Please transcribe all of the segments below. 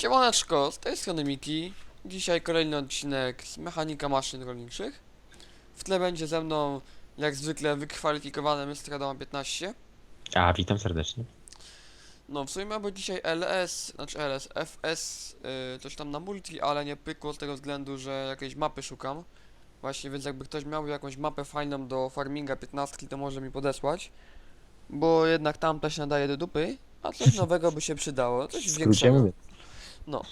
Siemaneczko, z tej strony Miki. Dzisiaj kolejny odcinek z mechanika maszyn rolniczych. W tle będzie ze mną, jak zwykle, wykwalifikowany Mr. Adama 15. A, witam serdecznie. No, w sumie bo dzisiaj LS, znaczy LS, FS, yy, coś tam na multi, ale nie pykło z tego względu, że jakiejś mapy szukam. Właśnie, więc jakby ktoś miał jakąś mapę fajną do farminga 15, to może mi podesłać. Bo jednak tamta się nadaje do dupy, a coś nowego by się przydało, coś większego. Mówię.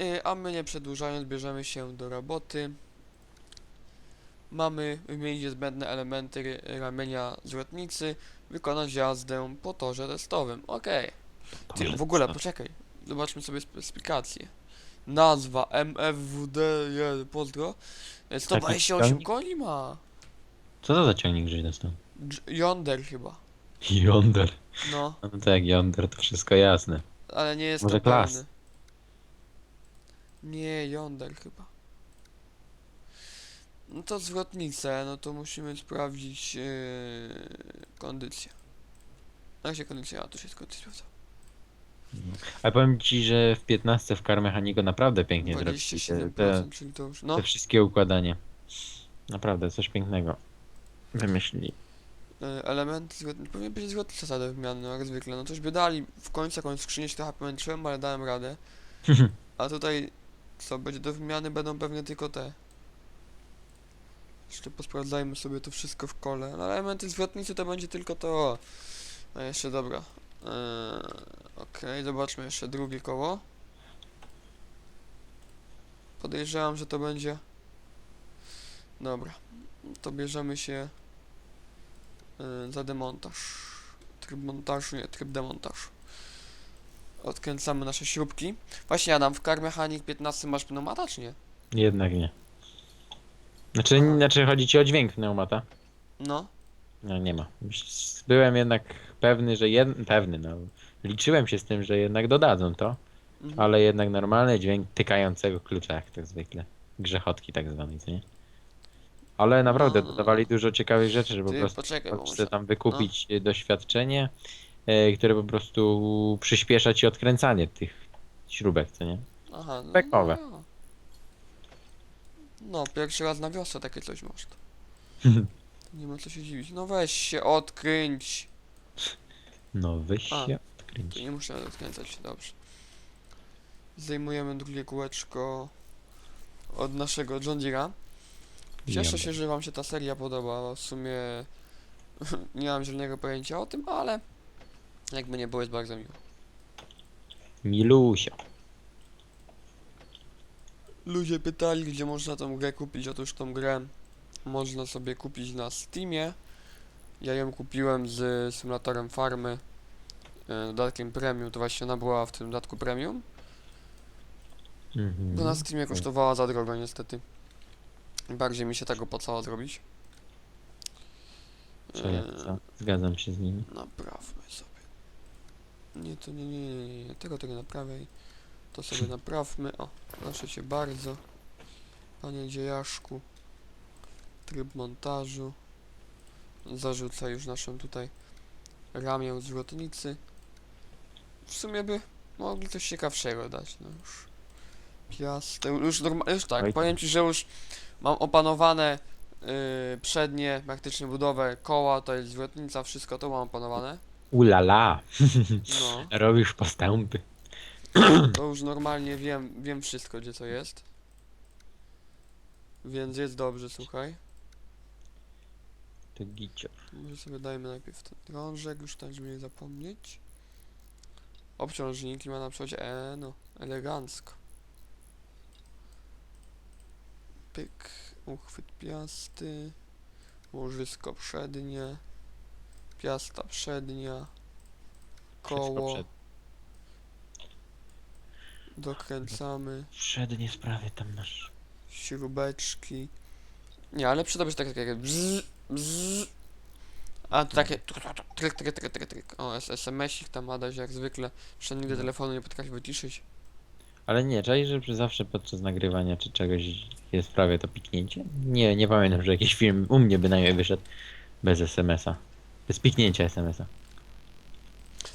Y, A my nie przedłużając, bierzemy się do roboty. Mamy wymienić niezbędne elementy ramienia zwrotnicy, wykonać jazdę po torze testowym. Okej. Ty, Torze w ogóle, poczekaj. Zobaczmy sobie specyfikację. Nazwa MFWD, pozdro. Y, 128 ciągnik? koni ma. Co to za ciągnik żeś dostał? Yonder chyba. Yonder. No, No to jak Yonder, to wszystko jasne. ale nie jest Może to klas? pełny. Nie, Yonder chyba. No to zwrotnicę, no to musimy sprawdzić yy, kondycję. Jak się kondycja? A, to się kondycja sprawdza. Ale powiem ci, że w 15 w Car Mechanico naprawdę pięknie zrobili te, 27%, te, czyli to już, no. te wszystkie układanie. Naprawdę, coś pięknego. Wymyślili. Yy, zwrotnicy, powinien być zwrotnica zasady wymiany, no, jak zwykle. No coś by dali w końcu jakąś skrzynię, się trochę pomęczyłem, ale dałem radę. A tutaj, co, będzie do wymiany będą pewnie tylko te. Jeszcze posprawdzajmy sobie to wszystko w kole. No, elementy zwrotnicy to będzie tylko to. A jeszcze dobra. Eee, Okej, zobaczmy jeszcze drugie koło. Podejrzewam, że to będzie. Dobra. To bierzemy się yy, za demontaż. Tryb montażu, nie, tryb demontaż. Odkręcamy nasze śrubki. Właśnie Adam, w Car Mechanic 15 masz pneumata czy nie? Jednak nie. Znaczy, Aha. znaczy chodzi ci o dźwięk pneumata? No. No nie ma. Byłem jednak pewny, że jed... pewny, no. Liczyłem się z tym, że jednak dodadzą to, Mhm. ale jednak normalny dźwięk tykającego klucza, jak tak zwykle. Grzechotki tak zwanej, co nie? Ale naprawdę No, no, no. dodawali dużo ciekawych rzeczy, że po Ty, prostu poczekaj, muszę... tam wykupić e, doświadczenie, które po prostu przyspiesza ci odkręcanie tych śrubek, co nie? Aha, no, no. No, pierwszy raz na wiosnę takie coś masz. Nie ma co się dziwić. No weź się, odkręć. No weź A. się odkręć. nie muszę odkręcać się, dobrze. Zdejmujemy drugie kółeczko od naszego John Deere'a. Cieszę się, że wam się ta seria podoba, w sumie nie mam żadnego pojęcia o tym, ale jakby nie było, jest bardzo miło. Milusia. Ludzie pytali, gdzie można tą grę kupić. Otóż tą grę można sobie kupić na Steamie. Ja ją kupiłem z symulatorem farmy, e, dodatkiem premium. To właśnie ona była w tym dodatku premium. Mhm. To na Steamie kosztowała za drogo niestety. Bardziej mi się tego opłacało zrobić. Co ja, E, co? Zgadzam się z nimi. Naprawmy sobie. Nie, to nie, nie, nie, nie, nie. tego tego naprawiaj. To sobie naprawmy. O, proszę cię bardzo. Panie dziejaszku. Tryb montażu. Zarzuca już naszą tutaj ramię zwrotnicy. W sumie by mogli coś ciekawszego dać, no już. Piastę, już, norma- już tak, powiem ci, że już mam opanowane yy, przednie, praktycznie budowę koła, to jest zwrotnica, wszystko to mam opanowane. Ulala! No, Robisz postępy. to już normalnie wiem, wiem wszystko, gdzie co jest. Więc jest dobrze, słuchaj. To gicior. Może sobie dajmy najpierw ten drążek, już tak, żeby nie zapomnieć. Obciążniki ma na przodzie, e no, elegancko. Pyk, uchwyt piasty, łożysko przednie, piasta przednia, koło, przed, dokręcamy, przednie sprawy tam masz. śrubeczki. Nie, ale przyda się takie, takie bzz, bzz. A to takie tryk, tryk, tryk, tryk, tryk. O, SMS-ik tam Adaś jak zwykle. Jeszcze nigdy No. telefonu nie potrafi wyciszyć. Ale nie, czaj, że zawsze podczas nagrywania czy czegoś jest prawie to piknięcie? Nie, nie pamiętam, że jakiś film u mnie bynajmniej wyszedł bez SMS-a. Bez piknięcia SMS-a.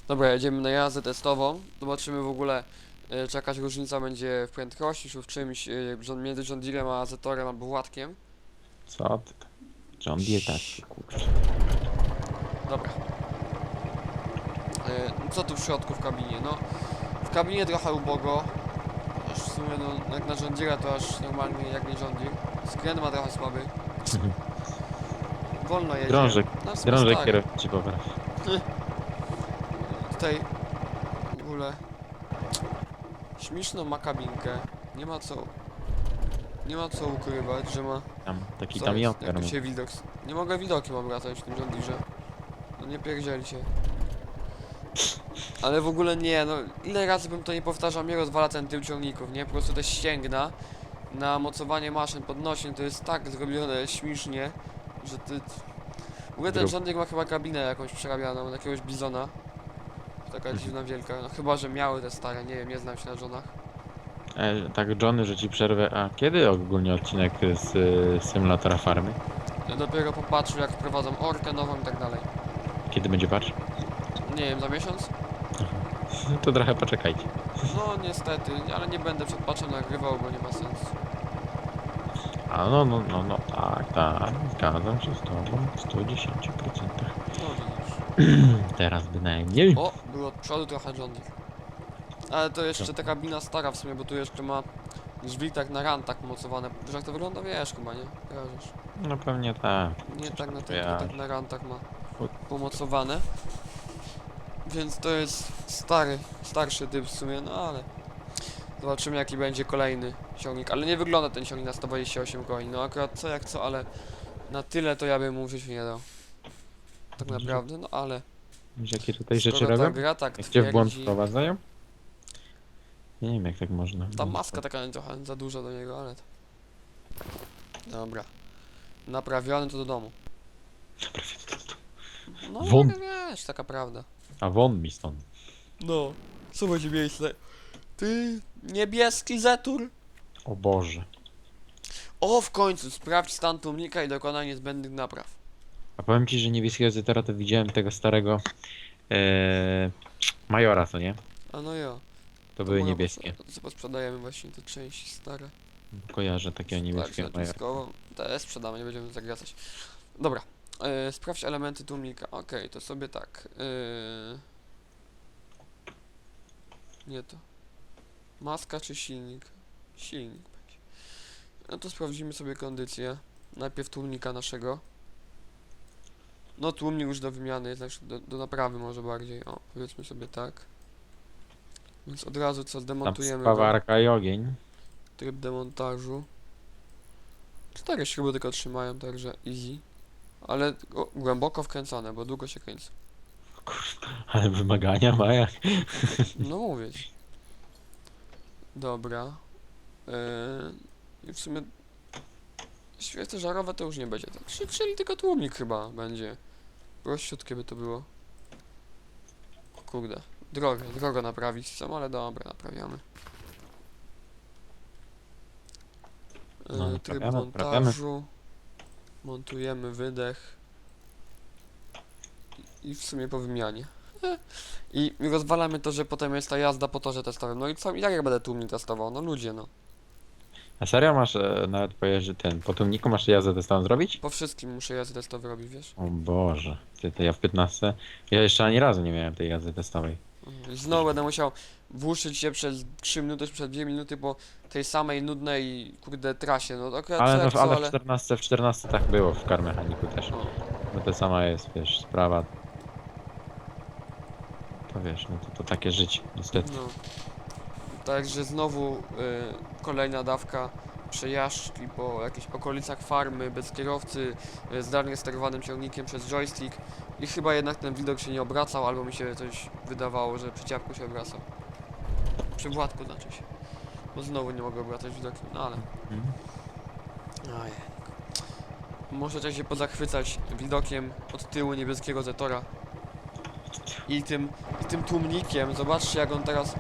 Dobra, jedziemy na jazdę testową. Zobaczymy w ogóle e, czy jakaś różnica będzie w prędkości, czy w czymś e, John- między John Deerem a Zetorem albo Władkiem. Co ty? John Deere tak, kurczę. Dobra. E, co tu w środku w kabinie? No, w kabinie trochę ubogo. Aż w sumie, no, jak na John to aż normalnie jak nie John Deere. Skręt ma trochę słaby. Wolno jedzie. Drążek, No, Drążek popraw. Tutaj w ogóle śmieszną ma kabinkę. Nie ma co. Nie ma co ukrywać, że ma. Tam, taki co tam jest, jak tu się widok. Nie mogę widokiem obracać w tym rządirze. No nie pierdzielcie. Ale w ogóle nie, no ile razy bym to nie powtarzał, mnie rozwala ten tył ciągników, nie? Po prostu te ścięgna na mocowanie maszyn podnośnie to jest tak zrobione śmiesznie, że ty... W ogóle ten Grub. rządnik ma chyba kabinę jakąś przerabianą, od jakiegoś bizona. Taka dziwna wielka, no chyba, że miały te stare, nie wiem, nie znam się na żonach. E, tak, Johnny, że ci przerwę. A kiedy ogólnie odcinek z y, symulatora farmy? Ja dopiero popatrzył jak wprowadzą orkę nową i tak dalej. Kiedy będzie patch? Nie wiem, za miesiąc? To trochę poczekajcie. No niestety, ale nie będę przed patchem nagrywał, bo nie ma sensu. A no, no, no, no, tak, tak, zgadzam się z tobą w 110%. No widzisz. Teraz bynajmniej. O, było od przodu trochę Deere. Ale to jeszcze ta kabina stara w sumie, bo tu jeszcze ma drzwi tak na rantach mocowane. Wiesz jak to wygląda? Wiesz chyba, nie? Kojarzysz. No pewnie tak. Nie tak na tym, tylko tak na rantach ma pomocowane. Więc to jest stary, starszy typ w sumie, no ale... Zobaczymy jaki będzie kolejny ciągnik, ale nie wygląda ten ciągnik na 128 koni, no akurat co jak co, ale na tyle to ja bym mu w życiu nie dał. Tak Dobrze. naprawdę, no ale... Wiesz, jakie tutaj rzeczy ta robią? gra tak Jak cię w błąd twierdzi- wprowadzają? Nie wiem, jak tak można. Ta maska taka trochę za duża do niego, ale... to- Dobra. Naprawiony to do domu. No, Won- ale wiesz, taka prawda. A won mi stąd. No, co będzie miejsce? Ty, niebieski zetur. O Boże. O, w końcu, sprawdź stan tłumnika i dokonaj niezbędnych napraw. A powiem ci, że niebieskiego Zetera to widziałem tego starego e, Majora, co nie? A no jo. To były niebieskie. sprzedajemy właśnie te części stare. Kojarzę takiego Tak, niebieskiego Majora. lotniskowo. Te sprzedamy, nie będziemy zagracać. Dobra. E, sprawdź elementy tłumnika. Okej, to sobie tak. E, nie to. Maska czy silnik? Silnik będzie. No to sprawdzimy sobie kondycję. Najpierw tłumnika naszego. No tłumnik już do wymiany, znaczy do, do naprawy może bardziej. O, powiedzmy sobie tak. Więc od razu co zdemontujemy spawarka i ogień. Tryb demontażu. Cztery śruby tylko trzymają, także easy. Ale o, głęboko wkręcone, bo długo się kręci. Ale wymagania ma jak. No mówię ci. Dobra. Yy, I w sumie świece żarowe to już nie będzie. Tak, czyli- czyli tylko tłumnik chyba będzie. Prościutkie by to było. Kurde. Drogę, drogo naprawić chcę, ale dobra, naprawiamy. Yy, No, tryb naprawiamy, naprawiamy. montażu. Montujemy wydech. I w sumie po wymianie. I rozwalamy to, że potem jest ta jazda po torze testowym. No i co? I jak ja będę tłumnik testował? No ludzie, no. A serio masz e, nawet pojeżdży ten, po tłumniku masz jazdę testową zrobić? Po wszystkim muszę jazdy testowe robić, wiesz? O Boże, ty, to ja w 15. Ja jeszcze ani razu nie miałem tej jazdy testowej. Mhm. I znowu będę musiał włóczyć się przez 3 minuty, przez 2 minuty po tej samej nudnej, kurde, trasie. No akurat Ale, no, co, ale w ale... 14, w 14 tak było w car mechaniku też. O, No to sama jest, wiesz, sprawa. To wiesz, no to, to takie życie, niestety. no. Także znowu y, kolejna dawka przejażdżki po jakichś okolicach farmy, bez kierowcy, y, zdalnie sterowanym ciągnikiem przez joystick i chyba jednak ten widok się nie obracał, albo mi się coś wydawało, że przy ciapku się obracał. Przy Władku znaczy się. Bo znowu nie mogę obracać widokiem, no ale... Mhm. Ojej. Możecie się pozachwycać widokiem od tyłu niebieskiego Zetora. I tym, I tym tłumnikiem. Zobaczcie jak on teraz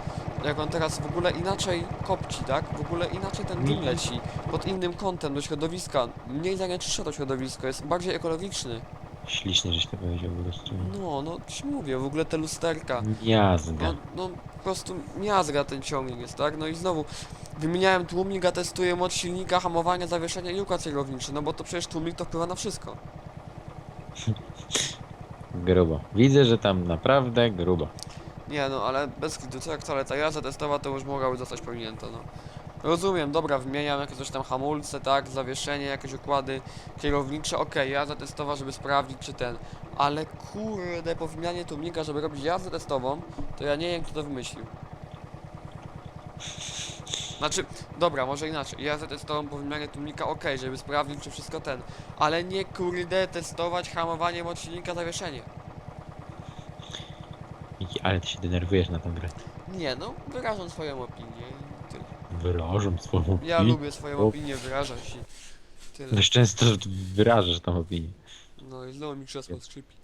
jak on teraz w ogóle inaczej kopci, tak? W ogóle inaczej ten dym leci. Pod innym kątem do środowiska. Mniej zanieczyszcza to środowisko, jest bardziej ekologiczny. Ślicznie, żeś to powiedział po prostu. No, no ci mówię, w ogóle te lusterka. Jazda. No, no po prostu miazga ten ciągnik jest, tak? No i znowu wymieniałem tłumnik, a testuję moc silnika, hamowania, zawieszenia i układ kierowniczy, no bo to przecież tłumnik to wpływa na wszystko. Grubo. Widzę, że tam naprawdę grubo. Nie no, ale bez kitu, co jak wcale ta jazda testowa to już mogłaby zostać pominięta, no. Rozumiem, dobra, wymieniam jakieś coś tam hamulce, tak, zawieszenie, jakieś układy kierownicze, okej, jazda testowa, żeby sprawdzić czy ten, ale kurde, po wymianie tłumnika, żeby robić jazdę testową, to ja nie wiem kto to wymyślił. Znaczy, dobra, może inaczej, jazdę testową po wymianie tłumnika, okej, żeby sprawdzić czy wszystko ten, ale nie kurde testować hamowanie moc silnika, zawieszenie. Miki, ale ty się denerwujesz na tą grę. Nie no, wyrażam swoją opinię i tyle. Wyrażam swoją opinię. Ja lubię swoją O. opinię wyrażać i tyle. Dość często wyrażasz tą opinię. No i znowu mi krzesło skrzypi.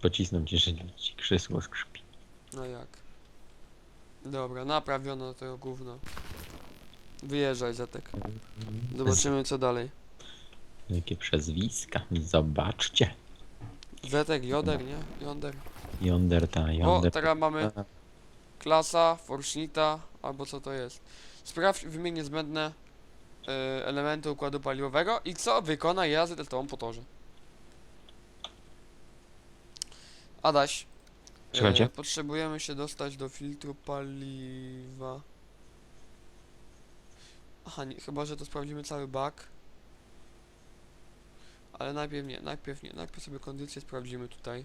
Pocisną cię, że ci krzesło skrzypi. No jak? Dobra, naprawiono to gówno. Wyjeżdżaj Zetek. Zobaczymy co dalej. Jakie przezwiska. Zobaczcie. Zetek, Joder, nie? Jonder. Yonder ta, O, yonder. teraz mamy klasa, forsznita, albo co to jest. Sprawdź wymień niezbędne y, elementy układu paliwowego i co wykona jazdę testową po torze. Adaś. Słuchajcie. y, potrzebujemy się dostać do filtru paliwa. Aha, nie, chyba, że to sprawdzimy cały bak. Ale najpierw nie, najpierw nie, najpierw sobie kondycję sprawdzimy tutaj.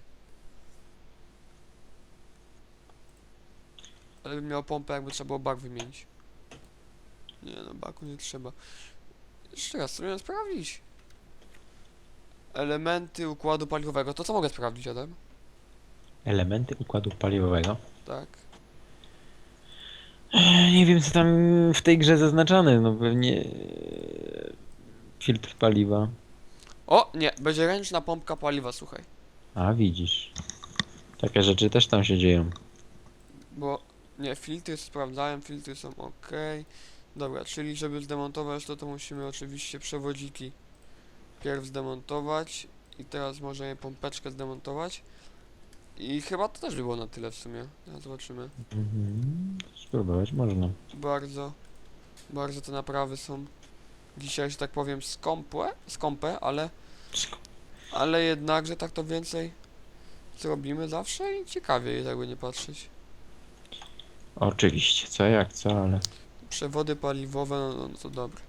Ale bym miał pompę, jakby trzeba było bak wymienić. Nie no, baku nie trzeba. Jeszcze raz, spróbuję sprawdzić. Elementy układu paliwowego, to co mogę sprawdzić, Adam? Elementy układu paliwowego. Tak. Eee, Nie wiem co tam w tej grze zaznaczone, no pewnie eee, filtr paliwa. O, nie, będzie ręczna pompka paliwa, słuchaj. A widzisz. Takie rzeczy też tam się dzieją. Bo, nie, filtry sprawdzałem, filtry są ok. Dobra, czyli żeby zdemontować to, to musimy oczywiście przewodziki pierw zdemontować. I teraz możemy pompeczkę zdemontować. I chyba to też by było na tyle w sumie. Ja zobaczymy. Mhm. Spróbować można. Bardzo, bardzo te naprawy są dzisiaj, że tak powiem, skąpłe, skąpe, ale, ale jednakże tak to więcej zrobimy zawsze i ciekawie jest jakby nie patrzeć. Oczywiście, co jak co, ale Przewody paliwowe, no, no to dobre.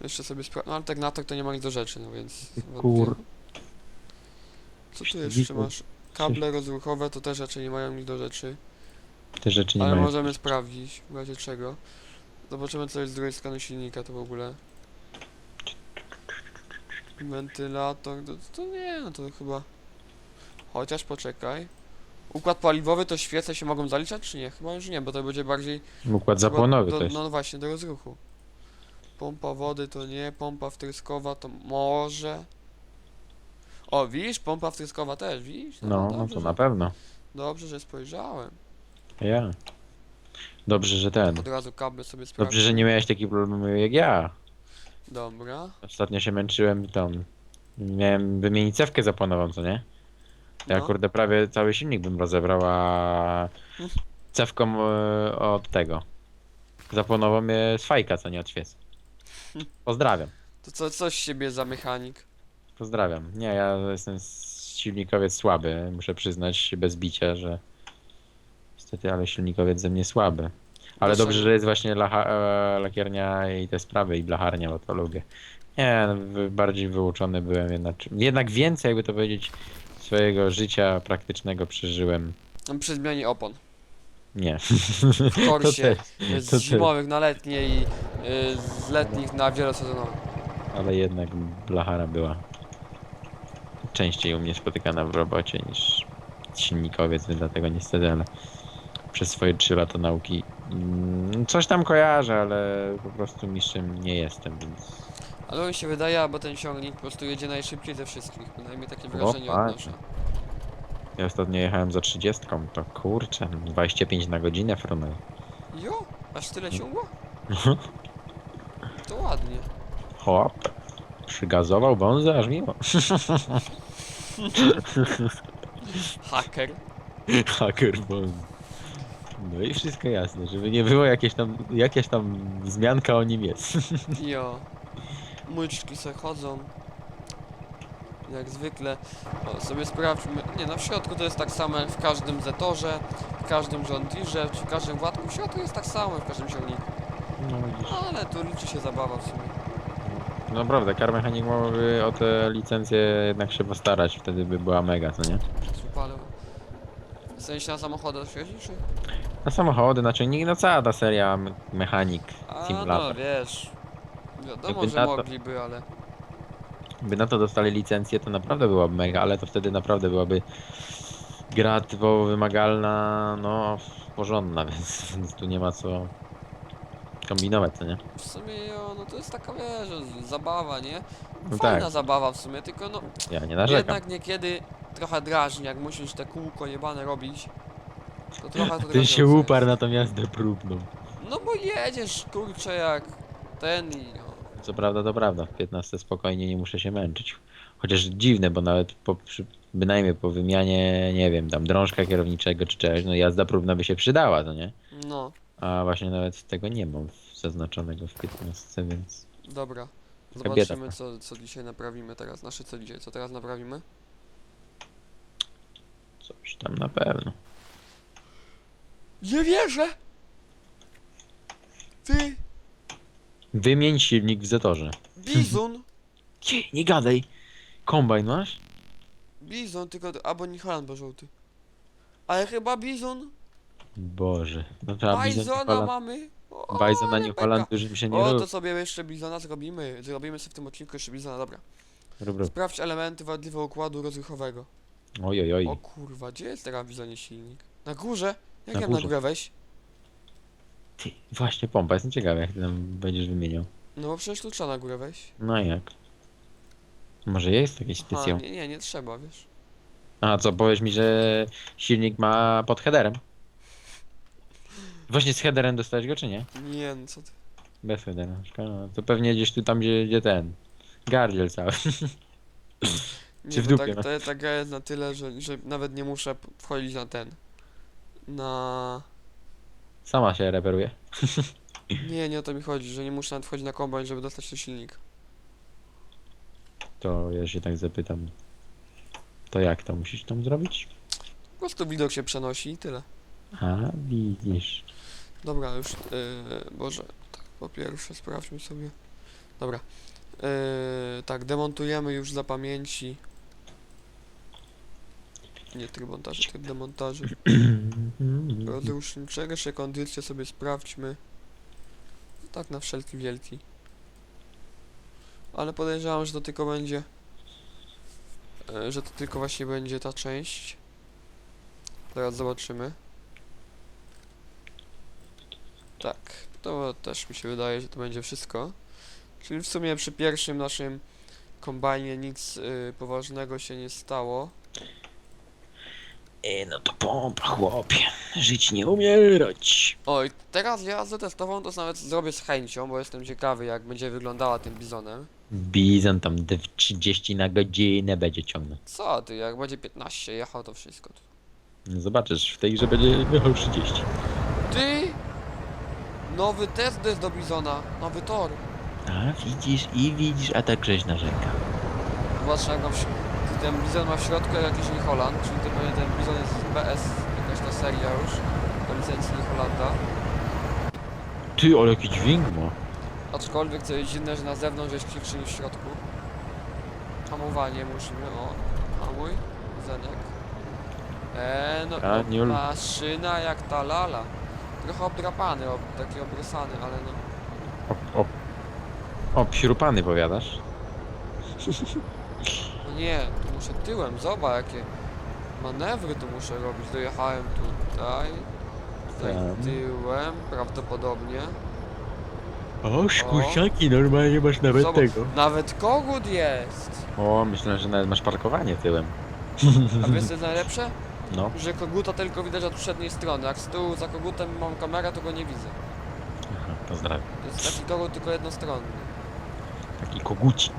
Jeszcze sobie sprawdzę, no ale tak na to to nie ma nic do rzeczy, no więc... kur... Co tu jeszcze masz? Kable rozruchowe to też raczej nie mają nic do rzeczy, te rzeczy nie ale mają. możemy sprawdzić, w razie czego. Zobaczymy co jest z drugiej strony silnika to w ogóle. Wentylator, to, to nie, no to chyba... Chociaż poczekaj. Układ paliwowy to świece się mogą zaliczać czy nie? Chyba już nie, bo to będzie bardziej... Układ zapłonowy do, to jest. No właśnie, do rozruchu. Pompa wody to nie, pompa wtryskowa to może... O, widzisz? Pompa wtryskowa też, widzisz? No, no dobrze, to że- na pewno. Dobrze, że spojrzałem. Ja. Dobrze, że ten. Od razu kable sobie sprawdziłem. Dobrze, że nie miałeś takich problemów jak ja. Dobra. Ostatnio się męczyłem tą. Miałem wymienić cewkę zapłonową, co nie? Ja No. kurde prawie cały silnik bym rozebrał, a cewką e, od tego. Zapłonował mnie z fajka, co nie od świec. Pozdrawiam. To co, coś z siebie za mechanik. Pozdrawiam. Nie, ja jestem silnikowiec słaby, muszę przyznać bez bicia, że niestety, ale silnikowiec ze mnie słaby. Ale dobrze, że jest właśnie lacha, e, lakiernia i te sprawy i blacharnia, bo to lubię. Nie, no, bardziej wyuczony byłem jednak. Jednak więcej, jakby to powiedzieć, swojego życia praktycznego przeżyłem. Przy zmianie opon. Nie. W korsie. Z to zimowych na letnie i y, z letnich na wielosezonowe. Ale jednak blachara była częściej u mnie spotykana w robocie niż silnikowiec, więc dlatego niestety, ale przez swoje 3 lata nauki mm, coś tam kojarzę, ale po prostu mistrzem nie jestem, więc Ale mi się wydaje, bo ten ciągnik po prostu jedzie najszybciej ze wszystkich. Bynajmniej takie wrażenie fajnie. odnoszę. ja ostatnio jechałem za 30, to kurczę, 25 na godzinę frunął. Jo, aż tyle ciągło? To ładnie. Hop. Przygazował wąza aż miło. Haker. Haker wąza. No i wszystko jasne, żeby nie było jakieś tam, jakaś tam wzmianka o nim jest. Jo. Myczki se chodzą. Jak zwykle. O, sobie sprawdźmy. Nie no, w środku to jest tak samo jak w każdym Zetorze, w każdym czy w każdym Władku. W środku jest tak samo, w każdym ciągniku. No widzisz. Ale tu liczy się zabawa w sumie. No Naprawdę, car mechanik mógłby o te licencje jednak się postarać, wtedy by była mega, co nie? Przypalę. W sensie na samochodach świeci, czy? Na samochody, na ciągniki, no cała ta seria me- mechanik, A no simulator. wiesz. Wiadomo, Jakby że na to- mogliby, ale. By na to dostali licencję, to naprawdę byłaby mega, ale to wtedy naprawdę byłaby gra typowo wymagalna, no porządna, więc tu nie ma co kombinować, co nie? W sumie jo, no to jest taka wiesz, zabawa, nie? No Fajna tak, zabawa w sumie, tylko no ja nie narzekam. jednak niekiedy trochę drażni, jak musisz te kółko jebane robić. To trochę to Ty drażniące się jest. uparł na tą jazdę próbną. No bo jedziesz kurczę jak ten i no. Co prawda, to prawda, w 15 spokojnie nie muszę się męczyć. Chociaż dziwne, bo nawet po, przy, bynajmniej po wymianie, nie wiem, tam drążka kierowniczego czy czegoś, no jazda próbna by się przydała, to nie? No, A właśnie nawet tego nie mam zaznaczonego w 15, więc dobra. Zobaczymy bieda. co, co dzisiaj naprawimy teraz. Znaczy co dzisiaj, co teraz naprawimy? coś tam na pewno. Nie wierzę! Ty, Wymień silnik w Zetorze. bizon! Nie, nie gadaj! Kombajn masz? Bizon, tylko, albo New Holland był żółty. Ale chyba bizon, Boże, no Bizon New Bajzona Holland, mamy. O, Bajzon na ale New beka. Holland dużym się nie O, rób. to sobie jeszcze bizona zrobimy. Zrobimy sobie w tym odcinku jeszcze bizona, dobra. Rób, rób. Sprawdź elementy wadliwe układu rozruchowego. Oj, oj, oj. O kurwa, gdzie jest teraz bizonie silnik? Na górze? Jak Na ja na górze. górę wejść? Ty, właśnie pompa, jestem ciekawy jak ty tam będziesz wymieniał. No bo przecież tu trzeba na górę wejść. No jak? Może jest jakiś Aha, nie, nie, nie trzeba, wiesz. A co, powiesz mi, że silnik ma pod headerem? Właśnie z headerem dostałeś go, czy nie? Nie, no co ty. Bez headera. No, to pewnie gdzieś tu tam, gdzie, gdzie ten... Gardziel cały. Nie, Czy w bo dupie, tak, no? to, ta gra jest na tyle, że, że nawet nie muszę wchodzić na ten. Na... Sama się reperuje. Nie, nie o to mi chodzi, że nie muszę nawet wchodzić na kombajn, żeby dostać ten silnik. To ja się tak zapytam. To jak to musisz tam zrobić? Po prostu widok się przenosi i tyle. A, widzisz. Dobra, już, yy, Boże, tak, po pierwsze sprawdźmy sobie. Dobra, yy, tak, demontujemy już za pamięci. Nie tryb montażu, tryb demontażu. Rozruszniczego się kondycję sobie sprawdźmy. Tak na wszelki wielki. Ale podejrzewam, że to tylko będzie... e, Że to tylko właśnie będzie ta część. Zaraz zobaczymy. Tak, to też mi się wydaje, że to będzie wszystko. Czyli w sumie przy pierwszym naszym kombajnie nic y, poważnego się nie stało. E, no to pompa, chłopie. Żyć nie umierać. Oj, teraz jazdę testową to nawet zrobię z chęcią, bo jestem ciekawy jak będzie wyglądała tym bizonem. Bizon tam de- 30 na godzinę będzie ciągnął. Co ty, jak będzie 15 jechał to wszystko. to- No Zobaczysz, w tej grze będzie jechał 30. Ty! Nowy test jest do bizona, nowy tor. A widzisz i widzisz, a tak grześ narzeka. Zobacz jak ma w, ten bizon ma w środku jak jakiś New Holland, czyli to pewnie ten bizon jest z BS, jakaś ta seria już, do licencji New Hollanda. Ty, ale jaki dźwięk ma. Aczkolwiek co jest dziwne, że na zewnątrz jest cichszy niż w środku. Hamowanie musimy, o, hamuj, zenek. Eee, no, no maszyna jak ta lala. Trochę obdrapany, ob, taki obrysany, ale no. O, o, o psiurupany powiadasz? No nie, tu muszę tyłem, zobacz jakie manewry tu muszę robić. Dojechałem tutaj, tutaj Tam. tyłem, prawdopodobnie. O, szkusiaki, normalnie masz nawet Zobacz, nawet kogut jest! O, myślę, że nawet masz parkowanie tyłem. A wiesz co jest najlepsze? No, Że koguta tylko widać od przedniej strony. Jak z tyłu za kogutem mam kamerę, to go nie widzę. Aha, pozdrawiam. To jest taki kogut tylko jednostronny. Taki kogucik.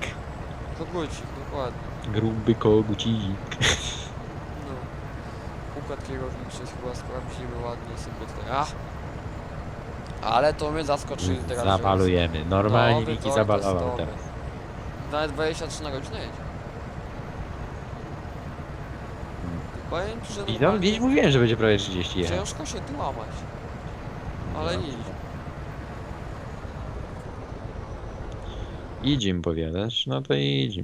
Kogucik, dokładnie. Gruby kogucik. No. Układ kierowniczy chyba sprawdzimy ładnie sobie tutaj. Ach! Ale to mnie zaskoczyli teraz. Zabalujemy. Normalnie tor zabalował teraz. Nawet 23 na godzinę jedzie. Powiem ci, że I tam normalnie mówiłem, że będzie prawie 30 jechał. ciężko się tu łamać. Ale No. nie. Idzie mi powiadasz? No to idzie.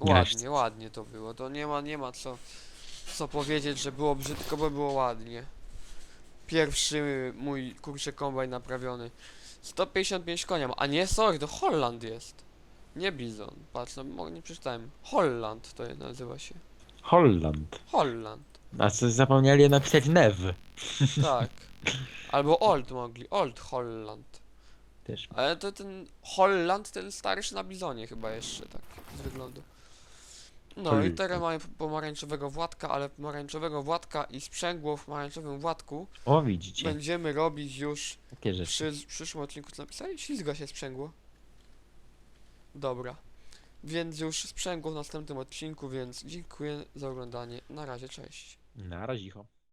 Ładnie, ładnie to było. To nie ma, nie ma co, co powiedzieć, że było brzydko, bo było ładnie. Pierwszy mój kurczę kombajn naprawiony. 155 konia ma. A nie, sorry, to Holland jest. Nie Bizon. Patrz, no mo- nie przeczytałem. Holland to nazywa się. Holland. Holland. A co zapomnieli napisać Nev? Tak. Albo Old mogli. Old Holland. Też. Ale to ten Holland, ten starszy na Bizonie chyba jeszcze, tak z wyglądu. No i teraz mamy pomarańczowego Władka, ale pomarańczowego Władka i sprzęgło w pomarańczowym Władku O, widzicie. będziemy robić już Takie rzeczy. przy przyszłym odcinku. Co napisali? Ślizga się sprzęgło. Dobra. Więc już sprzęgło w następnym odcinku, więc dziękuję za oglądanie. Na razie, cześć. Na razie.